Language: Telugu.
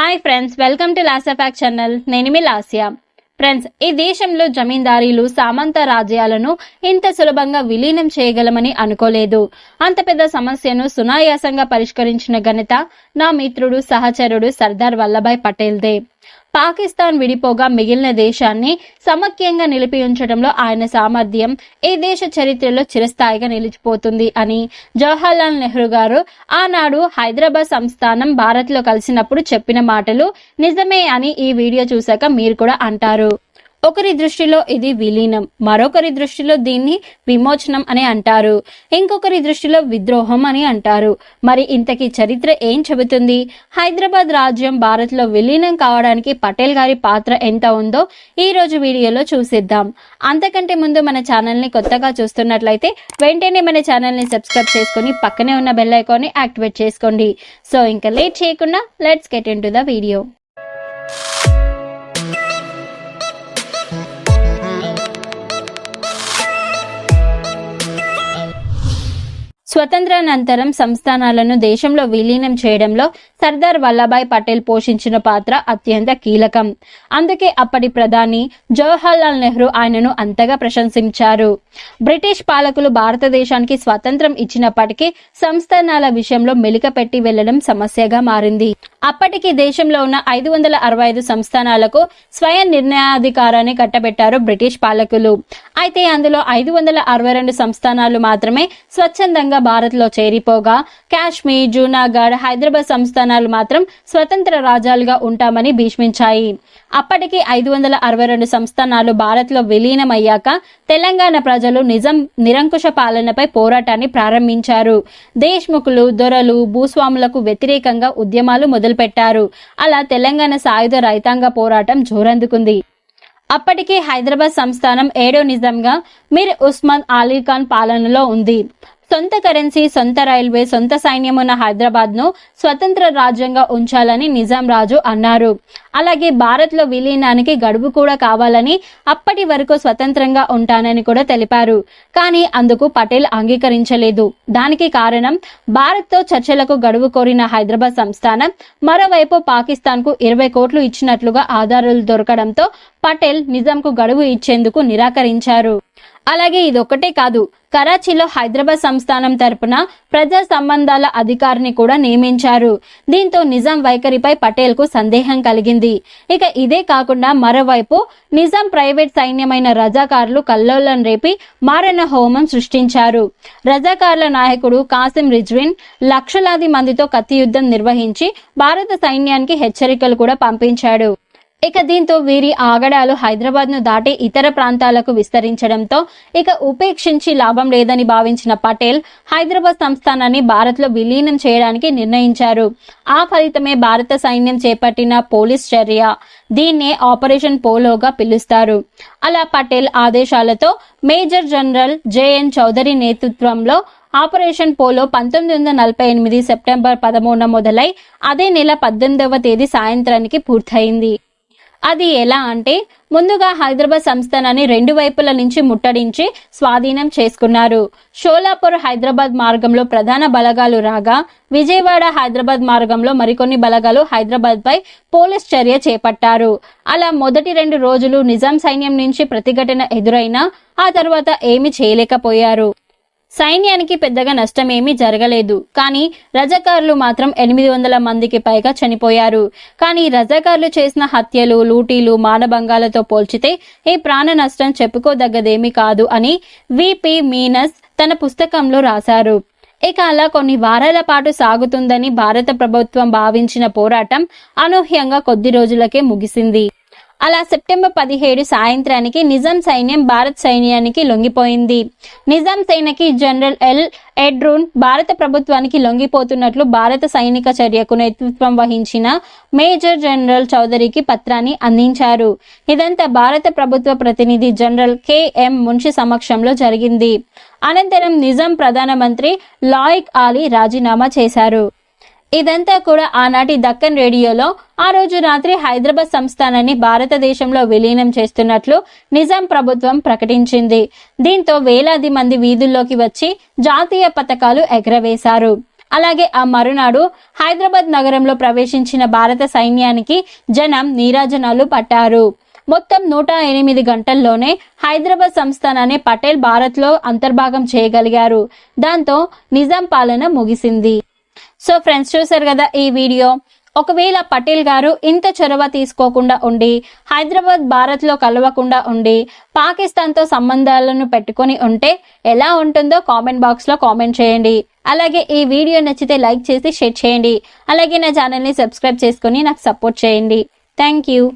హాయ్ ఫ్రెండ్స్ వెల్కమ్ టు లాసఫాక్ ఛానల్ నేను మీ లాస్యా. ఫ్రెండ్స్ ఈ దేశంలో జమీందారీలు సామంత రాజ్యాలను ఇంత సులభంగా విలీనం చేయగలమని అనుకోలేదు. అంత పెద్ద సమస్యను సునాయాసంగా పరిష్కరించిన ఘనత నా మిత్రుడు సహచరుడు సర్దార్ వల్లభాయ్ పటేల్దే. పాకిస్తాన్ విడిపోగా మిగిలిన దేశాన్ని సమఖ్యంగా నిలిపి ఉంచడంలో ఆయన సామర్థ్యం ఈ దేశ చరిత్రలో చిరస్థాయిగా నిలిచిపోతుంది అని. జవహర్లాల్ నెహ్రూ గారు ఆనాడు హైదరాబాద్ సంస్థానం భారత్లో కలిసినప్పుడు చెప్పిన మాటలు నిజమే అని ఈ వీడియో చూశాక మీరు కూడా అంటారు. ఒకరి దృష్టిలో ఇది విలీనం మరొకరి దృష్టిలో దీన్ని విమోచనం అని అంటారు. ఇంకొకరి దృష్టిలో విద్రోహం అని అంటారు. మరి ఇంతకీ చరిత్ర ఏం చెబుతుంది? హైదరాబాద్ రాజ్యం భారత్లో విలీనం కావడానికి పటేల్ గారి పాత్ర ఎంత ఉందో ఈ రోజు వీడియోలో చూసిద్దాం. అంతకంటే ముందు మన ఛానల్ని కొత్తగా చూస్తున్నట్లయితే వెంటనే మన ఛానల్ని సబ్స్క్రైబ్ చేసుకుని పక్కనే ఉన్న బెల్ ఐకాన్ని యాక్టివేట్ చేసుకోండి. సో ఇంకా లేట్ చేయకుండా let's get into the video. స్వతంత్రానంతరం సంస్థానాలను దేశంలో విలీనం చేయడంలో సర్దార్ వల్లభాయ్ పటేల్ పోషించిన పాత్ర అత్యంత కీలకం. అందుకే అప్పటి ప్రధాని జవహర్లాల్ నెహ్రూ ఆయనను అంతగా ప్రశంసించారు. బ్రిటిష్ పాలకులు భారతదేశానికి స్వాతంత్రం ఇచ్చినప్పటికీ సంస్థానాల విషయంలో మెలిక పెట్టి వెళ్ళడం సమస్యగా మారింది. అప్పటికి దేశంలో ఉన్న ఐదు వందల అరవై ఐదు సంస్థానాలకు స్వయం నిర్ణయాధికారాన్ని కట్టబెట్టారు బ్రిటిష్ పాలకులు. అయితే అందులో ఐదు వందల అరవై రెండు సంస్థానాలు మాత్రమే స్వచ్ఛందంగా భారత్లో చేరిపోగా కాశ్మీర్ జూనాగఢ్ హైదరాబాద్ సంస్థానాలు మాత్రం స్వతంత్ర రాజ్యాలుగా ఉంటామని భీష్మించాయి. అప్పటికి ఐదు వందల అరవై రెండు సంస్థానాలు భారత్లో విలీనమయ్యాక తెలంగాణ ప్రజలు నిజం నిరంకుశ పాలనపై పోరాటాన్ని ప్రారంభించారు. దేశ్ముఖులు దొరలు భూస్వాములకు వ్యతిరేకంగా ఉద్యమాలు మొదలుపెట్టారు. అలా తెలంగాణ సాయుధ రైతాంగ పోరాటం జోరందుకుంది. అప్పటికే హైదరాబాద్ సంస్థానం ఏడో నిజంగా మీర్ ఉస్మాన్ అలీ ఖాన్ పాలనలో ఉంది. సొంత కరెన్సీ సొంత రైల్వే సొంత సైన్యం ఉన్న హైదరాబాద్ను స్వతంత్ర రాజ్యంగా ఉంచాలని నిజాం రాజు అన్నారు. అలాగే భారత్లో విలీనానికి గడువు కూడా కావాలని అప్పటి వరకు స్వతంత్రంగా ఉంటానని కూడా తెలిపారు. కానీ అందుకు పటేల్ అంగీకరించలేదు. దానికి కారణం భారత్తో చర్చలకు గడువు కోరిన హైదరాబాద్ సంస్థానం మరోవైపు పాకిస్తాన్కు ఇరవై కోట్లు ఇచ్చినట్లుగా ఆధారాలు దొరకడంతో పటేల్ నిజాంకు గడువు ఇచ్చేందుకు నిరాకరించారు. అలాగే ఇదొక్కటే కాదు కరాచీలో హైదరాబాద్ సంస్థానం తరపున ప్రజా సంబంధాల అధికారిని కూడా నియమించారు. దీంతో నిజాం వైఖరిపై పటేల్కు సందేహం కలిగింది. ఇక ఇదే కాకుండా మరోవైపు నిజాం ప్రైవేట్ సైన్యమైన రజాకారులు కల్లోలం రేపి మారణ హోమం సృష్టించారు. రజాకారుల నాయకుడు కాసిం రిజ్విన్ లక్షలాది మందితో కత్తి యుద్ధం నిర్వహించి భారత సైన్యానికి హెచ్చరికలు కూడా పంపించాడు. ఇక దీంతో వీరి ఆగడాలు హైదరాబాద్ను దాటి ఇతర ప్రాంతాలకు విస్తరించడంతో ఇక ఉపేక్షించి లాభం లేదని భావించిన పటేల్ హైదరాబాద్ సంస్థానాన్ని భారత్లో విలీనం చేయడానికి నిర్ణయించారు. ఆ ఫలితమే భారత సైన్యం చేపట్టిన పోలీస్ చర్య. దీన్నే ఆపరేషన్ పోలోగా పిలుస్తారు. అలా పటేల్ ఆదేశాలతో మేజర్ జనరల్ జేఎన్ చౌదరి నేతృత్వంలో ఆపరేషన్ పోలో పంతొమ్మిది వందల నలభై ఎనిమిది సెప్టెంబర్ పదమూడున మొదలై అదే నెల పద్దెనిమిదవ తేదీ సాయంత్రానికి పూర్తయింది. అది ఎలా అంటే ముందుగా హైదరాబాద్ సంస్థానాన్ని రెండు వైపుల నుంచి ముట్టడించి స్వాధీనం చేసుకున్నారు. షోలాపూర్ హైదరాబాద్ మార్గంలో ప్రధాన బలగాలు రాగా విజయవాడ హైదరాబాద్ మార్గంలో మరికొన్ని బలగాలు హైదరాబాద్ పై పోలీస్ చర్య చేపట్టారు. అలా మొదటి రెండు రోజులు నిజాం సైన్యం నుంచి ప్రతిఘటన ఎదురైనా ఆ తర్వాత ఏమి చేయలేకపోయారు. సైన్యానికి పెద్దగా నష్టమేమీ జరగలేదు. కానీ రజాకారులు మాత్రం ఎనిమిది వందల మందికి పైగా చనిపోయారు. కానీ రజాకారులు చేసిన హత్యలు లూటీలు మానభంగాలతో పోల్చితే ఈ ప్రాణ నష్టం చెప్పుకోదగ్గదేమీ కాదు అని విపి మీనస్ తన పుస్తకంలో రాశారు. ఇక అలా కొన్ని వారాల పాటు సాగుతుందని భారత ప్రభుత్వం భావించిన పోరాటం అనూహ్యంగా కొద్ది రోజులకే ముగిసింది. అలా సెప్టెంబర్ పదిహేడు సాయంత్రానికి నిజాం సైన్యం భారత్ సైన్యానికి లొంగిపోయింది. నిజాం సేనకి జనరల్ ఎల్. ఎడ్రూన్ భారత ప్రభుత్వానికి లొంగిపోతున్నట్లు భారత సైనిక చర్యకు నేతృత్వం వహించిన మేజర్ జనరల్ చౌదరికి పత్రాన్ని అందించారు. ఇదంతా భారత ప్రభుత్వ ప్రతినిధి జనరల్ కెఎం మున్షి సమక్షంలో జరిగింది. అనంతరం నిజాం ప్రధానమంత్రి లాయిక్ ఆలీ రాజీనామా చేశారు. ఇదంతా కూడా ఆనాటి దక్కన్ రేడియోలో. ఆ రోజు రాత్రి హైదరాబాద్ సంస్థానాన్ని భారతదేశంలో విలీనం చేస్తున్నట్లు నిజాం ప్రభుత్వం ప్రకటించింది. దీంతో వేలాది మంది వీధుల్లోకి వచ్చి జాతీయ పథకాలు ఎగరవేశారు. అలాగే ఆ మరునాడు హైదరాబాద్ నగరంలో ప్రవేశించిన భారత సైన్యానికి జనం నీరాజనాలు పట్టారు. మొత్తం నూట ఎనిమిది గంటల్లోనే హైదరాబాద్ సంస్థానాన్ని పటేల్ భారత్లో అంతర్భాగం చేయగలిగారు. దాంతో నిజాం పాలన ముగిసింది. సో ఫ్రెండ్స్ చూసారు కదా ఈ వీడియో. ఒకవేళ పటేల్ గారు ఇంత చొరవ తీసుకోకుండా ఉండి హైదరాబాద్ భారత్లో కలవకుండా ఉండి పాకిస్తాన్తో సంబంధాలను పెట్టుకొని ఉంటే ఎలా ఉంటుందో కామెంట్ బాక్స్లో కామెంట్ చేయండి. అలాగే ఈ వీడియో నచ్చితే లైక్ చేసి షేర్ చేయండి. అలాగే నా ఛానల్ని సబ్స్క్రైబ్ చేసుకొని నాకు సపోర్ట్ చేయండి. Thank you.